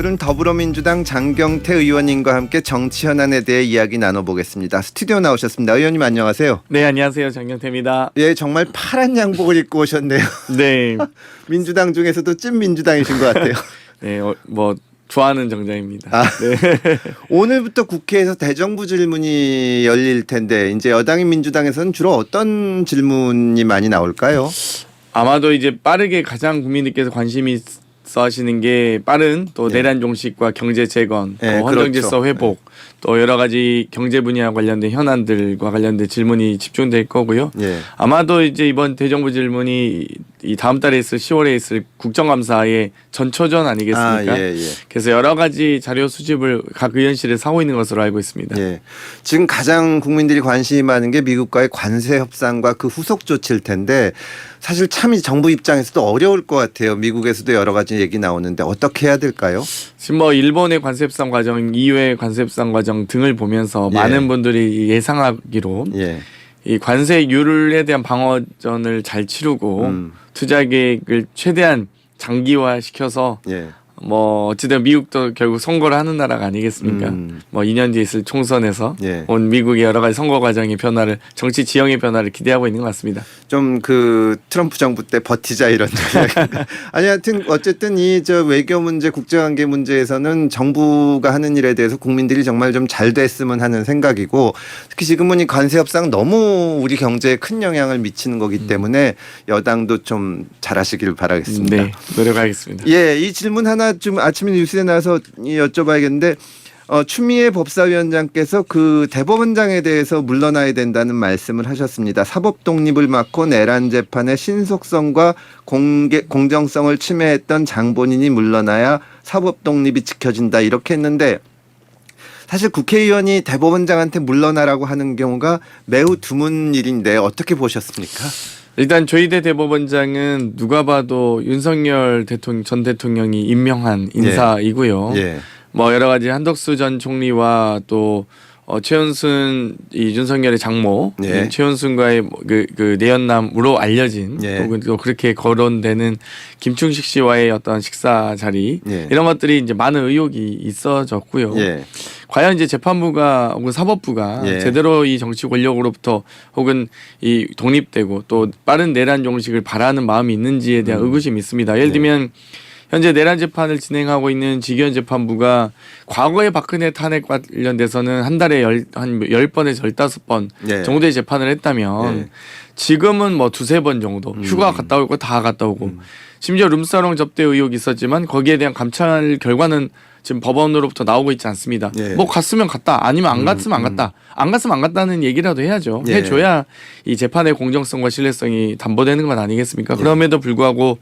오늘은 더불어민주당 장경태 의원님과 함께 정치 현안에 대해 이야기 나눠보겠습니다. 스튜디오 나오셨습니다. 의원님 안녕하세요. 네 안녕하세요 장경태입니다. 예, 정말 파란 양복을 입고 오셨네요. 네, 민주당 중에서도 찐 민주당이신 것 같아요. 네, 어, 뭐 좋아하는 정장입니다. 아. 네, 오늘부터 국회에서 대정부 질문이 열릴 텐데 이제 여당인 민주당에서는 주로 어떤 질문이 많이 나올까요? 아마도 이제 빠르게 가장 국민들께서 관심이 있어 하시는 게 빠른 또 네. 내란 종식과 경제 재건, 또 네, 헌정 질서 그렇죠. 회복, 또 여러 가지 경제 분야와 관련된 현안들과 관련된 질문이 집중될 거고요. 예. 아마도 이제 이번 대정부 질문이 이 다음 달에 있을 10월에 있을 국정감사의 전초전 아니겠습니까? 아, 예, 예. 그래서 여러 가지 자료 수집을 각 의원실에서 하고 있는 것으로 알고 있습니다. 예. 지금 가장 국민들이 관심이 많은 게 미국과의 관세 협상과 그 후속 조치일 텐데 사실 참이 정부 입장에서도 어려울 것 같아요. 미국에서도 여러 가지 얘기 나오는데 어떻게 해야 될까요? 지금 뭐 일본의 관세 협상 과정, EU의 관세 협상 과정 등을 보면서 예. 많은 분들이 예상하기로 예. 이 관세율에 대한 방어전을 잘 치르고 음. 투자 계획을 최대한 장기화 시켜서 예. 뭐 어찌든 미국도 결국 선거를 하는 나라가 아니겠습니까? 음. 뭐 2년 뒤에 있을 총선에서 예. 온 미국의 여러 가지 선거 과정의 변화를 정치 지형의 변화를 기대하고 있는 것 같습니다. 좀 그 트럼프 정부 때 버티자 이런. 아니 하여튼 어쨌든 이 저 외교 문제, 국제관계 문제에서는 정부가 하는 일에 대해서 국민들이 정말 좀 잘 됐으면 하는 생각이고 특히 지금은 이 관세 협상 너무 우리 경제에 큰 영향을 미치는 거기 때문에 여당도 좀 잘하시길 바라겠습니다. 네, 노력하겠습니다. 예, 이 질문 하나 좀 아침에 뉴스에 나와서 이 여쭤봐야겠는데 어, 추미애 법사위원장께서 그 대법원장에 대해서 물러나야 된다는 말씀을 하셨습니다. 사법 독립을 막고 내란 재판의 신속성과 공개, 공정성을 침해했던 장본인이 물러나야 사법 독립이 지켜진다 이렇게 했는데 사실 국회의원이 대법원장한테 물러나라고 하는 경우가 매우 드문 일인데 어떻게 보셨습니까? 일단 조희대 대법원장은 누가 봐도 윤석열 대통령 전 대통령이 임명한 인사이고요. 예. 뭐 여러 가지 한덕수 전 총리와 또 어, 최은순 이 윤석열의 장모 예. 이 최은순과의 뭐 그, 그 내연남으로 알려진 예. 혹은 또 그렇게 거론되는 김충식 씨와의 어떤 식사 자리 예. 이런 것들이 이제 많은 의혹이 있어졌고요. 예. 과연 이제 재판부가 혹은 사법부가 예. 제대로 이 정치 권력으로부터 혹은 이 독립되고 또 빠른 내란 종식을 바라는 마음이 있는지에 대한 음. 의구심이 있습니다. 예를 네. 들면 현재 내란 재판을 진행하고 있는 직위원 재판부가 과거의 박근혜 탄핵 관련돼서는 한 달에 열, 한 열 번에서 열다섯 번 예. 정도의 재판을 했다면 예. 지금은 뭐 두세 번 정도 음. 휴가 갔다 오고 다 갔다 오고 심지어 룸사롱 접대 의혹이 있었지만 거기에 대한 감찰 결과는 지금 법원으로부터 나오고 있지 않습니다. 예. 뭐 갔으면 갔다 아니면 안 음, 갔으면 안 갔다 안 갔으면 안 갔다는 얘기라도 해야죠. 예. 해줘야 이 재판의 공정성과 신뢰성이 담보되는 건 아니겠습니까? 예. 그럼에도 불구하고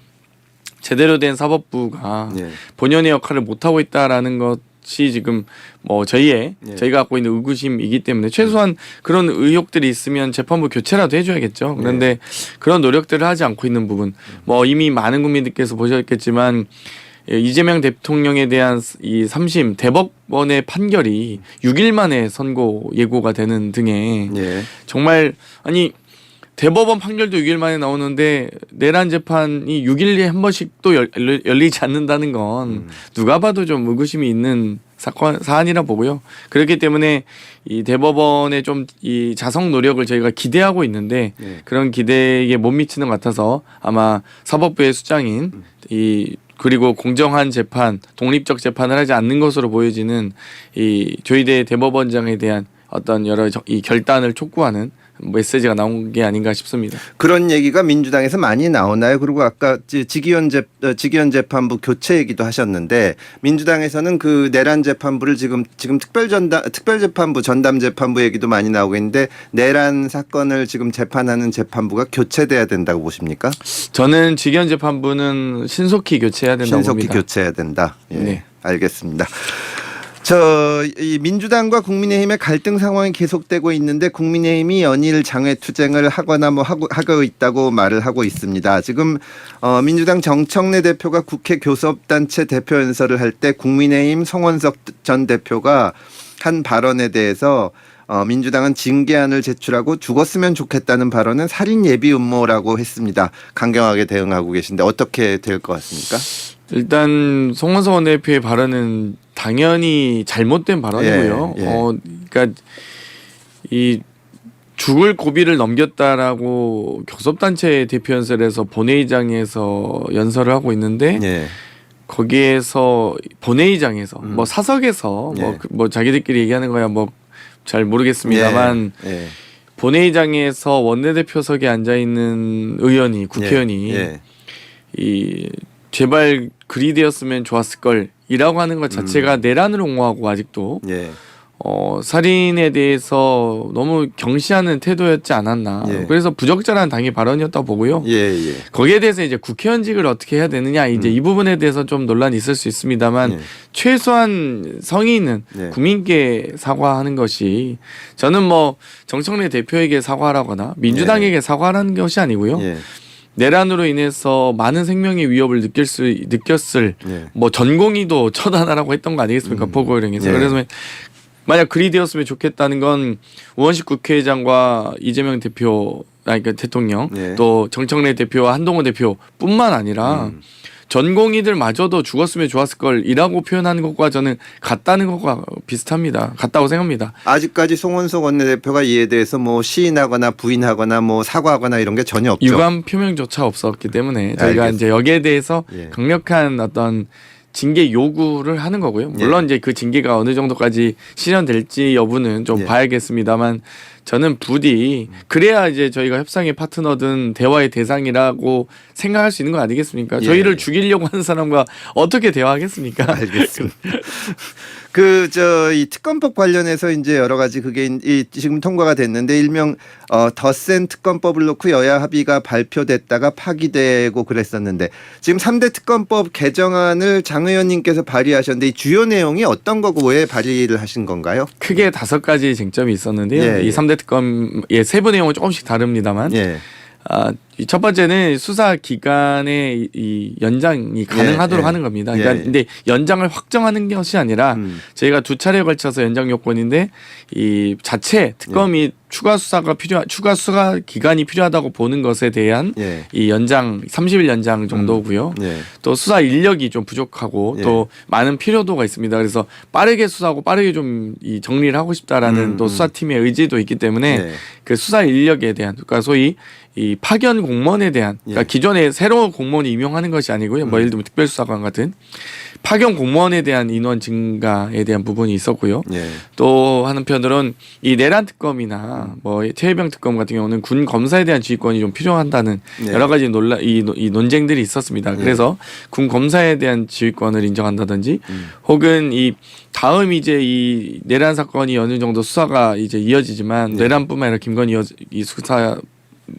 제대로 된 사법부가 예. 본연의 역할을 못 하고 있다라는 것 이 지금 뭐 저희의 예. 저희가 갖고 있는 의구심이기 때문에 최소한 그런 의혹들이 있으면 재판부 교체라도 해줘야겠죠. 그런데 그런 노력들을 하지 않고 있는 부분 뭐 이미 많은 국민들께서 보셨겠지만 예, 이재명 대통령에 대한 이 삼심 대법원의 판결이 6일 만에 선고 예고가 되는 등의 예. 정말 아니 대법원 판결도 6일 만에 나오는데 내란 재판이 6일에 한 번씩 또 열, 열리지 않는다는 건 음. 누가 봐도 좀 의구심이 있는 사건 사안이라 보고요. 그렇기 때문에 이 대법원의 좀 이 자성 노력을 저희가 기대하고 있는데 예. 그런 기대에 못 미치는 것 같아서 아마 사법부의 수장인 음. 이 그리고 공정한 재판, 독립적 재판을 하지 않는 것으로 보여지는 이 조희대 대법원장에 대한 어떤 여러 저- 이 결단을 촉구하는 메시지가 나온 게 아닌가 싶습니다. 그런 얘기가 민주당에서 많이 나오나요? 그리고 아까 지- 직위원 재 어, 직위원 재판부 교체 얘기도 하셨는데 민주당에서는 그 내란 재판부를 지금 지금 특별 전담 특별 재판부 전담 재판부 얘기도 많이 나오고 있는데 내란 사건을 지금 재판하는 재판부가 교체돼야 된다고 보십니까? 저는 직연 재판부는 신속히 교체해야 된다고 신속히 봅니다. 교체해야 된다. 예. 네. 알겠습니다. 저 이 민주당과 국민의힘의 갈등 상황이 계속되고 있는데 국민의힘이 연일 장외 투쟁을 하거나 뭐 하고 하고 있다고 말을 하고 있습니다. 지금 어 민주당 정청래 대표가 국회 교섭단체 대표 연설을 할 때 국민의힘 송원석 전 대표가 한 발언에 대해서 어, 민주당은 징계안을 제출하고 죽었으면 좋겠다는 발언은 살인 예비 음모라고 했습니다. 강경하게 대응하고 계신데 어떻게 될 것 같습니까? 일단 송원석 원내대표의 발언은 당연히 잘못된 발언이고요. 예, 예. 어, 그러니까 이 죽을 고비를 넘겼다라고 교섭단체 대표 연설에서 본회의장에서 연설을 하고 있는데 예. 거기에서 본회의장에서 음. 뭐 사석에서 예. 뭐, 그- 뭐 자기들끼리 얘기하는 거야 뭐 잘 모르겠습니다만 예. 예. 본회의장에서 원내대표석에 앉아 있는 의원이 국회의원이 예. 이 제발 그리 되었으면 좋았을 걸이라고 하는 것 자체가 내란을 옹호하고 아직도 예. 어 살인에 대해서 너무 경시하는 태도였지 않았나 예. 그래서 부적절한 당의 발언이었다고 보고요 예. 예. 거기에 대해서 이제 국회의원직을 어떻게 해야 되느냐 이제 이 부분에 대해서 좀 논란이 있을 수 있습니다만 예. 최소한 성의 있는 예. 국민께 사과하는 것이 저는 뭐 정청래 대표에게 사과하라거나 민주당에게 사과하라는 것이 아니고요 예. 내란으로 인해서 많은 생명의 위협을 느낄 수 느꼈을 예. 뭐 전공의도 처단하라고 했던 거 아니겠습니까 음. 포고령에서 예. 그래서 만약 그리 되었으면 좋겠다는 건 우원식 국회의장과 이재명 대표 아니 그러니까 대통령 예. 또 정청래 대표와 한동훈 대표뿐만 아니라 음. 전공의들마저도 죽었으면 좋았을 걸이라고 표현하는 것과 저는 같다는 것과 비슷합니다. 같다고 생각합니다. 아직까지 송원석 원내대표가 이에 대해서 뭐 시인하거나 부인하거나 뭐 사과하거나 이런 게 전혀 없죠. 유감 표명조차 없었기 때문에 저희가 알겠습니다. 이제 여기에 대해서 예. 강력한 어떤 징계 요구를 하는 거고요. 물론 이제 그 징계가 어느 정도까지 실현될지 여부는 좀 예. 봐야겠습니다만 저는 부디 그래야 이제 저희가 협상의 파트너든 대화의 대상이라고 생각할 수 있는 거 아니겠습니까? 예. 저희를 죽이려고 하는 사람과 어떻게 대화하겠습니까? 알겠습니다. 그 저 이 특검법 관련해서 이제 여러 가지 그게 이 지금 통과가 됐는데 일명 어, 덧센 특검법을 놓고 여야 합의가 발표됐다가 파기되고 그랬었는데 지금 3대 특검법 개정안을 장 의원님께서 발의하셨는데 이 주요 내용이 어떤 거고 왜 발의를 하신 건가요? 크게 다섯 가지 쟁점이 있었는데요. 예, 예. 이 3대 특검의 세부 내용은 조금씩 다릅니다만 예. 아, 이첫 번째는 수사 기간의 이- 이 연장이 가능하도록 예. 하는 겁니다. 그러니까 예. 근데 연장을 확정하는 것이 아니라 음. 저희가 두 차례에 걸쳐서 연장 요건인데 이 자체 특검이 추가 수사가 필요 추가 수사 기간이 필요하다고 보는 것에 대한 예. 이 연장 30일 연장 정도고요. 예. 또 수사 인력이 좀 부족하고 예. 또 많은 필요도가 있습니다. 그래서 빠르게 수사하고 빠르게 좀 이 정리를 하고 싶다라는 음, 또 음. 수사팀의 의지도 있기 때문에 예. 그 수사 인력에 대한 그러니까 소위 이 파견 공무원에 대한 그러니까 예. 기존에 새로운 공무원이 임용하는 것이 아니고요. 뭐 음. 예를 들면 특별수사관 같은 파견 공무원에 대한 인원 증가에 대한 부분이 있었고요. 예. 또 한편으로는 이 내란 특검이나 뭐 최혜병 특검 같은 경우는 군 검사에 대한 지휘권이 좀 필요한다는 네. 여러 가지 논란 이, 노- 이 논쟁들이 있었습니다. 네. 그래서 군 검사에 대한 지휘권을 인정한다든지 음. 혹은 이 다음 이제 이 내란 사건이 어느 정도 수사가 이제 이어지지만 네. 내란뿐만 아니라 김건희 이 수사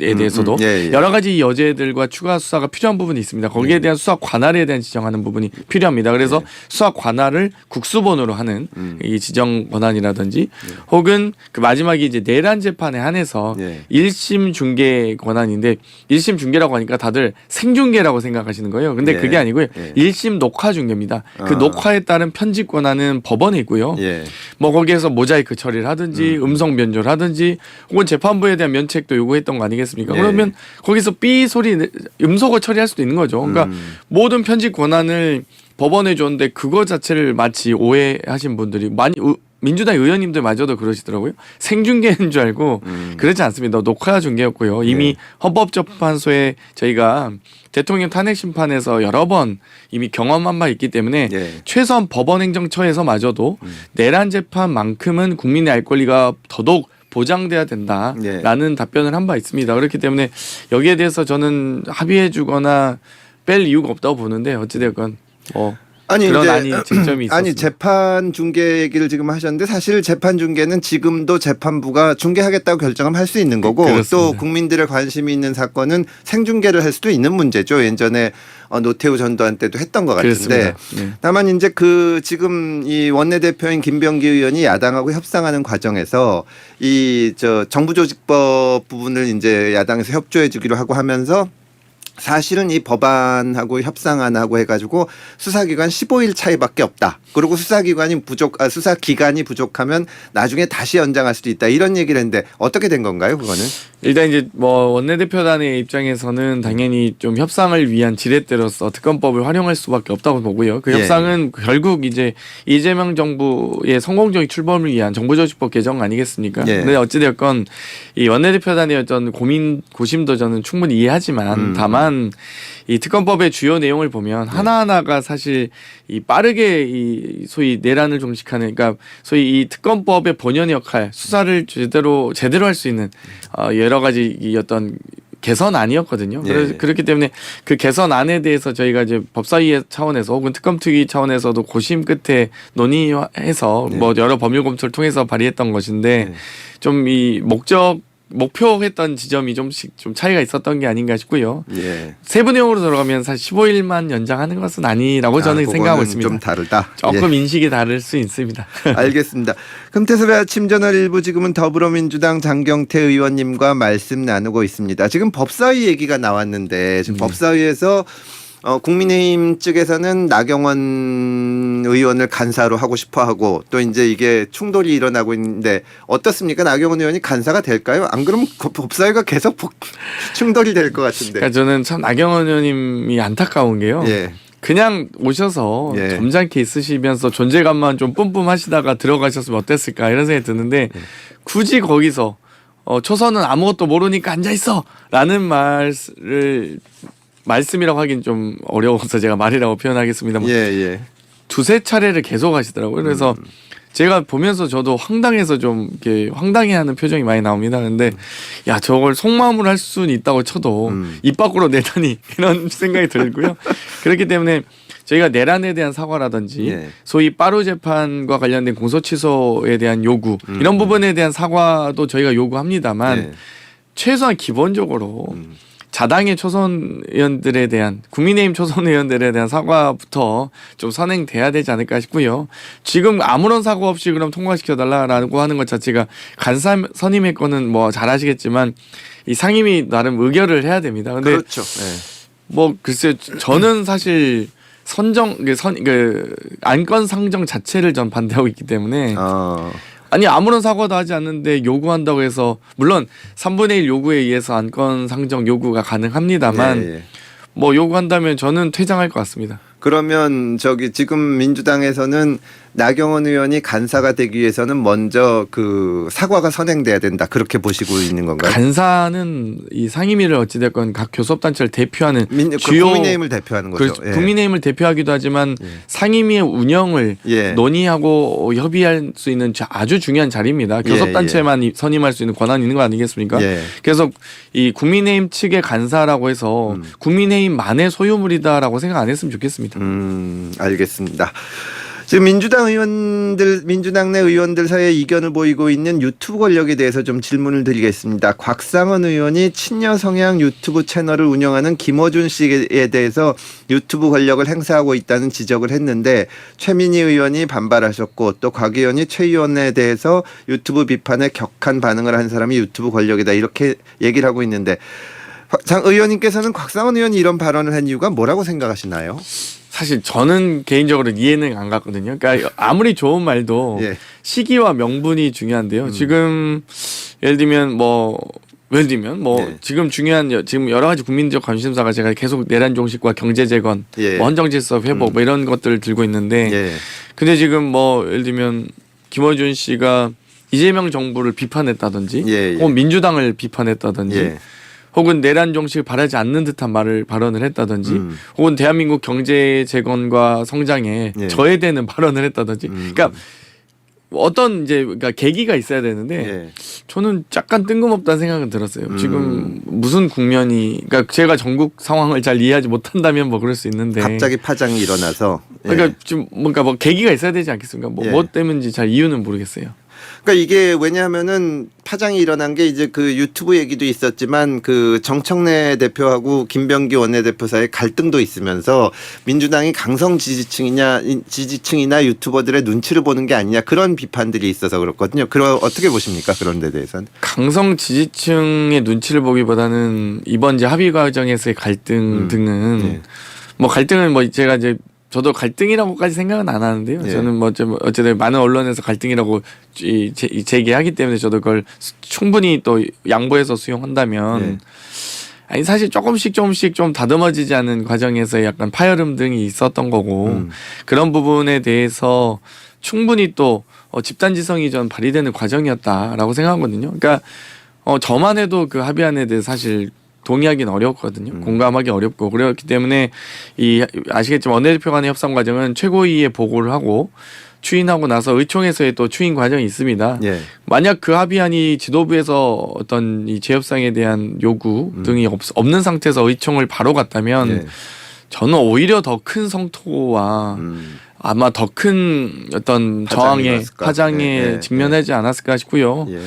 에 음, 대해서도 음, 예, 예. 여러 가지 여죄들과 추가 수사가 필요한 부분이 있습니다. 거기에 네. 대한 수사 관할에 대한 지정하는 부분이 필요합니다. 그래서 네. 수사 관할을 국수본으로 하는 음. 이 지정 권한이라든지 혹은 그 마지막에 이제 내란 재판에 한해서 예. 일심 중계 권한인데 일심 중계라고 하니까 다들 생중계라고 생각하시는 거예요. 근데 예. 그게 아니고요. 예. 일심 녹화 중계입니다. 그 아. 녹화에 따른 편집 권한은 법원에 있고요. 예. 뭐 거기에서 모자이크 처리를 하든지 음. 성 변조를 하든지 혹은 재판부에 대한 면책도 요구했던 거 아니 겠습니까? 예. 그러면 거기서 삐 소리 내- 음소거 처리할 수도 있는 거죠. 그러니까 음. 모든 편집 권한을 법원에 줬는데 그거 자체를 마치 오해하신 분들이 많이 의- 민주당 의원님들 마저도 그러시더라고요. 생중계인 줄 알고 음. 그렇지 않습니다. 녹화 중계였고요. 이미 헌법재판소에 저희가 대통령 탄핵 심판에서 여러 번 이미 경험한 바 있기 때문에 예. 최소한 법원행정처에서마저도 음. 내란 재판만큼은 국민의 알 권리가 더더욱 보장돼야 된다라는 예. 답변을 한 바 있습니다. 그렇기 때문에 여기에 대해서 저는 합의해주거나 뺄 이유가 없다고 보는데 어찌됐건 뭐 아니 그런 이제 아니 쟁점이 있었습니다. 아니 재판 중계 얘기를 지금 하셨는데 사실 재판 중계는 지금도 재판부가 중계하겠다고 결정하면 할수 있는 거고 그렇습니다. 또 국민들의 관심이 있는 사건은 생중계를 할 수도 있는 문제죠. 예전에 어, 노태우 전두환 때도 했던 것 같은데. 네. 다만 이제 그 지금 이 원내대표인 김병기 의원이 야당하고 협상하는 과정에서 이 저 정부조직법 부분을 이제 야당에서 협조해 주기로 하고 하면서 사실은 이 법안하고 협상 안 하고 해가지고 수사기간 15일 차이밖에 없다. 그리고 수사기관이 부족, 아, 수사 기간이 부족하면 나중에 다시 연장할 수도 있다. 이런 얘기를 했는데 어떻게 된 건가요? 그거는? 일단 이제 뭐 원내대표단의 입장에서는 당연히 좀 협상을 위한 지렛대로서 특검법을 활용할 수밖에 없다고 보고요. 그 예. 협상은 결국 이제 이재명 정부의 성공적인 출범을 위한 정부조직법 개정 아니겠습니까? 예. 근데 어찌됐건 이 원내대표단의 어떤 고민 고심도 저는 충분히 이해하지만 음. 다만 이 특검법의 주요 내용을 보면 하나하나가 사실 이 빠르게 이 소위 내란을 종식하는 그러니까 소위 이 특검법의 본연의 역할 수사를 제대로 제대로 할 수 있는 어 여러 가지 이 어떤 개선안이었거든요. 그래서 예. 그렇기 때문에 그 개선안에 대해서 저희가 이제 법사위 차원에서 혹은 특검특위 차원에서도 고심 끝에 논의해서 네. 뭐 여러 법률 검토를 통해서 발의했던 것인데 네. 좀이 목적 목표했던 지점이 좀씩 좀 차이가 있었던 게 아닌가 싶고요. 예. 세부 내용으로 들어가면 사실 15일만 연장하는 것은 아니라고 저는 아, 생각하고 있습니다. 좀 다르다. 조금 예. 인식이 다를 수 있습니다. 알겠습니다. 금태섭의 아침 저널 일부 지금은 더불어민주당 장경태 의원님과 말씀 나누고 있습니다. 지금 법사위 얘기가 나왔는데 지금 네. 법사위에서 어, 국민의힘 측에서는 나경원 의원을 간사로 하고 싶어 하고 또 이제 이게 충돌이 일어나고 있는데 어떻습니까? 나경원 의원이 간사가 될까요? 안 그러면 그 법사위가 계속 복- 충돌이 될 것 같은데. 그러니까 저는 참 나경원 의원님이 안타까운 게요. 예. 그냥 오셔서 예. 점잖게 있으시면서 존재감만 좀 뿜뿜하시다가 들어가셨으면 어땠을까 이런 생각이 드는데 예. 굳이 거기서 어, 초선은 아무것도 모르니까 앉아 있어라는 말을 말씀이라고 하긴 좀 어려워서 제가 말이라고 표현하겠습니다. 예, 예. 두세 차례를 계속 하시더라고요. 그래서 음. 제가 보면서 저도 황당해서 좀 이렇게 황당해하는 표정이 많이 나옵니다. 근데 야 저걸 속마음으로 할 수는 있다고 쳐도 음. 입 밖으로 내다니 이런 생각이 들고요. 그렇기 때문에 저희가 내란에 대한 사과라든지 예. 소위 빠루 재판과 관련된 공소 취소에 대한 요구 음. 이런 부분에 대한 사과도 저희가 요구합니다만 예. 최소한 기본적으로 음. 자당의 초선 의원들에 대한 국민의힘 초선 의원들에 대한 사과부터 좀 선행돼야 되지 않을까 싶고요. 지금 아무런 사고 없이 그럼 통과시켜 달라라고 하는 것 자체가 간사 선임의 거는 뭐 잘하시겠지만 이 상임위 나름 의결을 해야 됩니다. 근데 그렇죠. 예. 뭐 글쎄 저는 사실 선정 그선그 안건 상정 자체를 전 반대하고 있기 때문에 어. 아니 아무런 사과도 하지 않는데 요구한다고 해서 물론 3분의 1 요구에 의해서 안건 상정 요구가 가능합니다만 예, 예. 뭐 요구한다면 저는 퇴장할 것 같습니다. 그러면 저기 지금 민주당에서는 나경원 의원이 간사가 되기 위해서는 먼저 그 사과가 선행돼야 된다 그렇게 보시고 있는 건가요? 간사는 이 상임위를 어찌됐건 각 교섭단체를 대표하는 민, 그 주요 국민의힘을 대표하는 거죠. 그렇죠. 예. 국민의힘을 대표하기도 하지만 예. 상임위의 운영을 예. 논의하고 협의할 수 있는 자- 아주 중요한 자리입니다. 예, 교섭단체만 이- 선임할 수 있는 권한이 있는 거 아니겠습니까? 예. 그래서 이 국민의힘 측의 간사라고 해서 음. 국민의힘만의 소유물이다라고 생각 안 했으면 좋겠습니다. 음, 알겠습니다. 지금 민주당 의원들, 민주당 내 의원들 사이에 이견을 보이고 있는 유튜브 권력에 대해서 좀 질문을 드리겠습니다. 곽상원 의원이 친여 성향 유튜브 채널을 운영하는 김어준 씨에 대해서 유튜브 권력을 행사하고 있다는 지적을 했는데 최민희 의원이 반발하셨고 또 곽 의원이 최 의원에 대해서 유튜브 비판에 격한 반응을 한 사람이 유튜브 권력이다 이렇게 얘기를 하고 있는데 장 의원님께서는 곽상원 의원이 이런 발언을 한 이유가 뭐라고 생각하시나요? 사실 저는 개인적으로 이해는 안 갔거든요. 그러니까 아무리 좋은 말도 예. 시기와 명분이 중요한데요. 지금 예를 들면 뭐 예를 들면 뭐 네. 지금 중요한 여- 지금 여러 가지 국민적 관심사가 제가 계속 내란 종식과 경제 재건, 예. 뭐 헌정 질서 회복 뭐 이런 것들을 들고 있는데 예. 근데 지금 뭐 예를 들면 김어준 씨가 이재명 정부를 비판했다든지 예, 예. 혹은 민주당을 비판했다든지 예. 혹은 내란 종식을 바라지 않는 듯한 말을 발언을 했다든지 음. 혹은 대한민국 경제 재건과 성장에 예. 저해되는 발언을 했다든지 음. 그러니까 어떤 이제 그러니까 계기가 있어야 되는데 예. 저는 약간 뜬금없다는 생각은 들었어요. 음. 지금 무슨 국면이 그러니까 제가 전국 상황을 잘 이해하지 못한다면 뭐 그럴 수 있는데 갑자기 파장이 일어나서 예. 그러니까 좀 뭔가 뭐 계기가 있어야 되지 않겠습니까? 뭐, 예. 뭐 때문인지 잘 이유는 모르겠어요. 그러니까 이게 왜냐하면은 파장이 일어난 게 이제 그 유튜브 얘기도 있었지만 그 정청래 대표하고 김병기 원내대표 사이에 갈등도 있으면서 민주당이 강성 지지층이냐 지지층이나 유튜버들의 눈치를 보는 게 아니냐 그런 비판들이 있어서 그렇거든요. 그럼 어떻게 보십니까? 그런 데 대해서는. 강성 지지층의 눈치를 보기보다는 이번 이제 합의 과정에서의 갈등 음. 등은 네. 뭐 갈등은 뭐 제가 이제 저도 갈등이라고까지 생각은 안 하는데요. 예. 저는 뭐 어째- 어쨌든 많은 언론에서 갈등이라고 이- 제- 이 제기하기 때문에 저도 그걸 수- 충분히 또 양보해서 수용한다면 예. 아니 사실 조금씩 조금씩 좀 다듬어지지 않은 과정에서 약간 파열음 등이 있었던 거고 음. 그런 부분에 대해서 충분히 또 어, 집단지성이 전 발휘되는 과정이었다라고 생각하거든요. 그러니까 어, 저만 해도 그 합의안에 대해 서 사실 동의하기는 어렵거든요. 음. 공감하기 어렵고 그렇기 때문에 이 아시겠지만 원내대표 간의 협상 과정은 최고위에 보고를 하고 추인하고 나서 의총에서의 또 추인 과정이 있습니다. 예. 만약 그 합의안이 지도부에서 어떤 이 재협상에 대한 요구 음. 등이 없, 없는 상태에서 의총을 바로 갔다면 예. 저는 오히려 더 큰 성토와 음. 아마 더 큰 어떤 저항에? 파장에 네, 네, 직면하지 않았을까 싶고요. 예.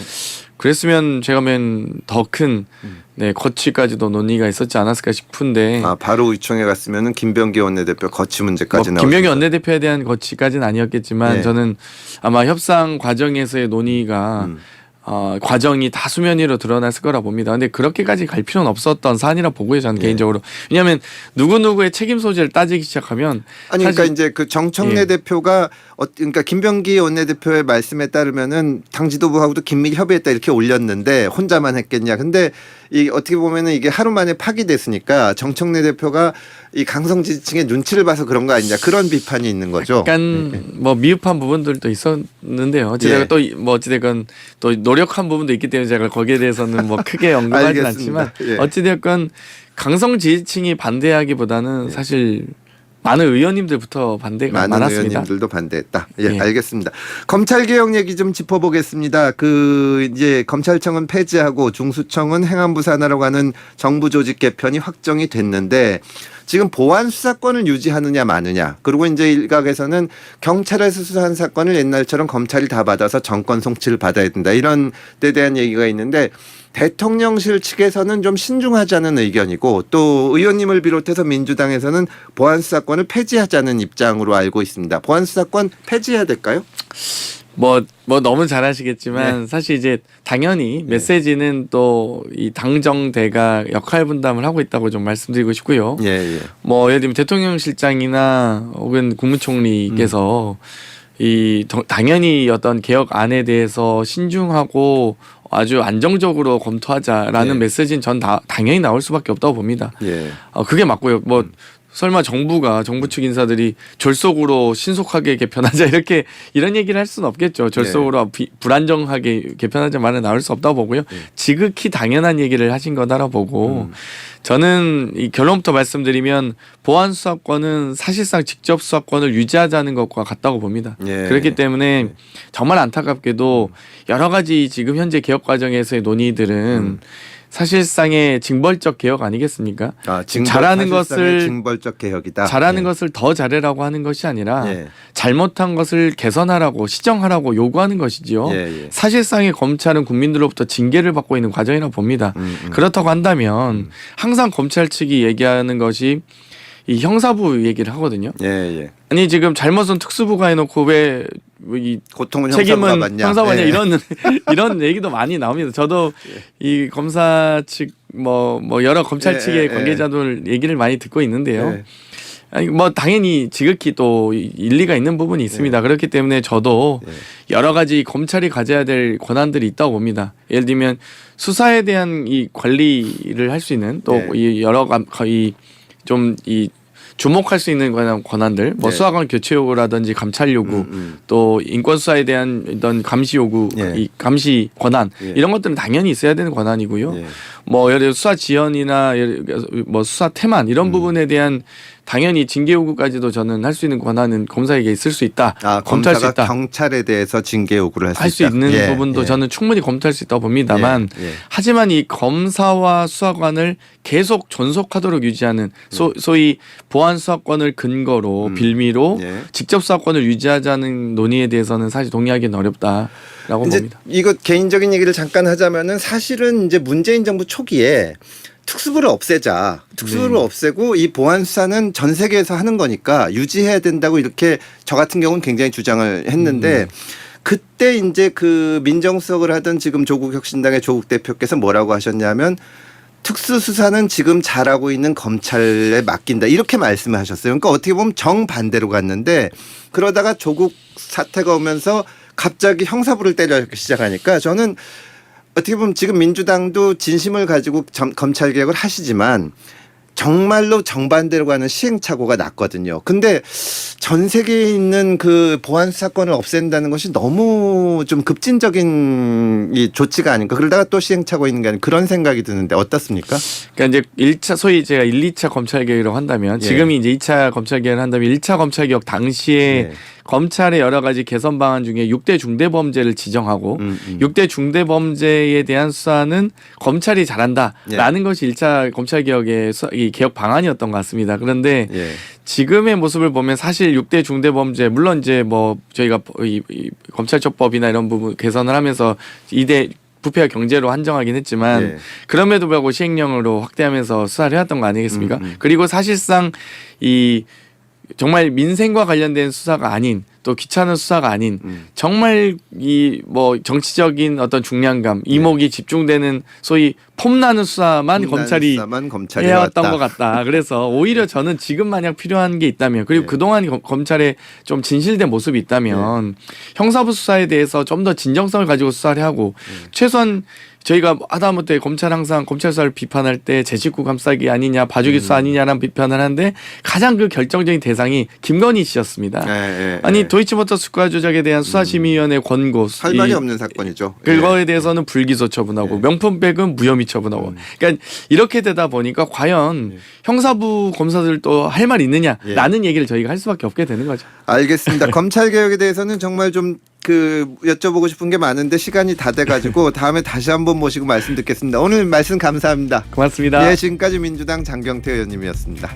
그랬으면 제가 보면 더큰 음. 네, 거치까지도 논의가 있었지 않았을까 싶은데 아 바로 의총에 갔으면은 김병기 원내대표 거치 문제까지 뭐 나올 김명희 수 원내대표에 대한 거치까지는 아니었겠지만 네. 저는 아마 협상 과정에서의 논의가 음. 어, 과정이 다 수면 위로 드러났을 거라 봅니다. 근데 그렇게까지 갈 필요는 없었던 사안이라 보고요, 저는 예. 개인적으로. 왜냐하면 누구 누구의 책임 소재를 따지기 시작하면 아니 그러니까 사실- 이제 그 정청래 예. 대표가 어, 그러니까 김병기 원내대표의 말씀에 따르면은 당 지도부하고도 긴밀히 협의했다 이렇게 올렸는데 혼자만 했겠냐. 근데 이 어떻게 보면은 이게 하루 만에 파기됐으니까 정청래 대표가 이 강성 지지층의 눈치를 봐서 그런 거 아니냐 그런 비판이 있는 거죠. 약간 뭐 미흡한 부분들도 있었는데요. 어찌됐건 예. 또뭐 어찌됐건 또 노력한 부분도 있기 때문에 제가 거기에 대해서는 뭐 크게 알겠습니다. 않지만 예. 어찌됐건 강성 지지층이 반대하기보다는 예. 사실 많은 의원님들부터 반대가 많은 많았습니다. 의원님들도 반대했다. 예, 예. 알겠습니다. 검찰 개혁 얘기 좀 짚어보겠습니다. 그 이제 검찰청은 폐지하고 중수청은 행안부 산하로 가는 정부 조직 개편이 확정이 됐는데 지금 보안 수사권을 유지하느냐 마느냐 그리고 이제 일각에서는 경찰에서 수사한 사건을 옛날처럼 검찰이 다 받아서 정권 송치를 받아야 된다 이런 데 대한 얘기가 있는데 대통령실 측에서는 좀 신중하자는 의견이고 또 의원님을 비롯해서 민주당에서는 보안 수사권을 폐지하자는 입장으로 알고 있습니다. 보안 수사권 폐지해야 될까요? 뭐, 뭐 너무 잘 아시겠지만 네. 사실 이제 당연히 메시지는 또 이 당정대가 역할 분담을 하고 있다고 좀 말씀드리고 싶고요. 예, 예. 뭐 예를 들면 대통령 실장이나 혹은 국무총리께서 이 더- 당연히 어떤 개혁안에 대해서 신중하고 아주 안정적으로 검토하자라는 네. 메시지는 전 다 당연히 나올 수밖에 없다고 봅니다. 예. 어, 그게 맞고요. 뭐 설마 정부가 정부 측 인사들이 졸속으로 신속하게 개편하자 이렇게 이런 얘기를 할 수는 없겠죠. 졸속으로 비- 불안정하게 개편하자 말은 나올 수 없다고 보고요. 네. 지극히 당연한 얘기를 하신 거다라 보고 음. 저는 이 결론부터 말씀드리면 보안 수사권은 사실상 직접 수사권을 유지하자는 것과 같다고 봅니다. 예. 그렇기 때문에 정말 안타깝게도 여러 가지 지금 현재 개혁 과정에서의 논의들은 음. 사실상의 징벌적 개혁 아니겠습니까? 아, 징벌- 잘하는 것을 징벌적 개혁이다. 잘하는 예. 것을 더 잘해라고 하는 것이 아니라 예. 잘못한 것을 개선하라고 시정하라고 요구하는 것이지요. 예, 예. 사실상의 검찰은 국민들로부터 징계를 받고 있는 과정이라 봅니다. 음, 음. 그렇다고 한다면 항상 검찰 측이 얘기하는 것이 이 형사부 얘기를 하거든요. 예, 예. 아니 지금 잘못은 특수부가 해놓고 왜 이 고통은 형사부가 책임은 받냐? 형사부냐 예. 이런 이런 얘기도 많이 나옵니다. 저도 이 검사 측뭐뭐 여러 검찰 예, 측의 예, 예. 관계자들 얘기를 많이 듣고 있는데요. 예. 아니 뭐 당연히 지극히 또 일리가 있는 부분이 있습니다. 그렇기 때문에 저도 예. 여러 가지 검찰이 가져야 될 권한들이 있다고 봅니다. 예를 들면 수사에 대한 이 관리를 할 수 있는 또 네. 이 여러 이좀이 주목할 수 있는 권한, 권한들, 뭐 네. 수사관 교체 요구라든지 감찰 요구, 음, 음. 또 인권 수사에 대한 이런 감시 요구, 예. 이 감시 권한 예. 이런 것들은 당연히 있어야 되는 권한이고요. 예. 뭐 예를 들어 수사 지연이나 예를 들어 뭐 수사 태만 이런 음. 부분에 대한 당연히 징계 요구까지도 저는 할 수 있는 권한은 검사에게 있을 수 있다. 아, 검토할 수 검사가 있다. 경찰에 대해서 징계 요구를 할 수 할 수 있다. 있는 예, 부분도 예. 저는 충분히 검토할 수 있다고 봅니다만 예, 예. 하지만 이 검사와 수사관을 계속 존속하도록 유지하는 소, 소위 보안 수사권을 근거로 음. 빌미로 예. 직접 수사권을 유지하자는 논의에 대해서는 사실 동의하기는 어렵다라고 이제 봅니다. 이거 개인적인 얘기를 잠깐 하자면은 사실은 이제 문재인 정부 초기에 특수부를 없애자. 특수부를 네. 없애고 이 보안 수사는 전 세계에서 하는 거니까 유지해야 된다고 이렇게 저 같은 경우는 굉장히 주장을 했는데 음. 그때 이제 그 민정수석을 하던 지금 조국 혁신당의 조국 대표께서 뭐라고 하셨냐면 특수수사는 지금 잘하고 있는 검찰에 맡긴다 이렇게 말씀을 하셨어요. 그러니까 어떻게 보면 정반대로 갔는데 그러다가 조국 사태가 오면서 갑자기 형사부를 때리기 시작하니까 저는 어떻게 보면 지금 민주당도 진심을 가지고 점- 검찰 개혁을 하시지만 정말로 정반대로 가는 시행착오가 났거든요. 근데 전 세계에 있는 그 보안 사건을 없앤다는 것이 너무 좀 급진적인 이 조치가 아닌가. 그러다가 또 시행착오 있는 게 아닌 그런 생각이 드는데 어떻습니까? 그러니까 이제 1차 소위 제가 1, 2차 검찰 개혁이라고 한다면 예. 지금이 이제 2차 검찰 개혁을 한다면 1차 검찰 개혁 당시에 네. 검찰의 여러 가지 개선 방안 중에 6대 중대 범죄를 지정하고 음, 음. 6대 중대 범죄에 대한 수사는 검찰이 잘한다라는 것이 1차 검찰 개혁의 수사, 이 개혁 방안이었던 것 같습니다. 그런데 예. 지금의 모습을 보면 사실 6대 중대 범죄 물론 이제 뭐 저희가 이, 이 검찰처법이나 이런 부분 개선을 하면서 2대 부패와 경제로 한정하긴 했지만 예. 그럼에도 불구하고 시행령으로 확대하면서 수사를 해왔던 거 아니겠습니까? 음, 음. 그리고 사실상 이 정말 민생과 관련된 수사가 아닌 또 귀찮은 수사가 아닌 음. 정말 이 뭐 정치적인 어떤 중량감 이목이 집중되는 소위 폼나는 수사만 검찰이 수사만 검찰이 해왔던 해왔다. 것 같다. 그래서 오히려 저는 지금 만약 필요한 게 있다면 그리고 네. 그동안 검- 검찰에 좀 진실된 모습이 있다면 형사부 수사에 대해서 좀 더 진정성을 가지고 수사를 하고 네. 최소한 저희가 하다못해 검찰 항상 검찰 수사를 비판할 때제 식구 감싸기 아니냐 봐주기 음. 수사 아니냐라는 비판을 하는데 가장 그 결정적인 대상이 김건희 씨였습니다. 예, 예, 아니 예. 도이치모터 수가 조작에 대한 수사심의위원회 권고 할 말이 이- 없는 사건이죠. 그거에 예. 대해서는 불기소 처분하고 네. 명품백은 무혐의 처분하고 음. 그러니까 이렇게 되다 보니까 과연 네. 형사부 검사들도 할말 예. 있느냐라는 얘기를 저희가 할 수밖에 없게 되는 거죠. 알겠습니다. 검찰 개혁에 대해서는 정말 좀 그 여쭤보고 싶은 게 많은데 시간이 다 돼가지고 다음에 다시 한번 모시고 말씀 듣겠습니다. 오늘 말씀 감사합니다. 고맙습니다. 예, 지금까지 민주당 장경태 의원님이었습니다.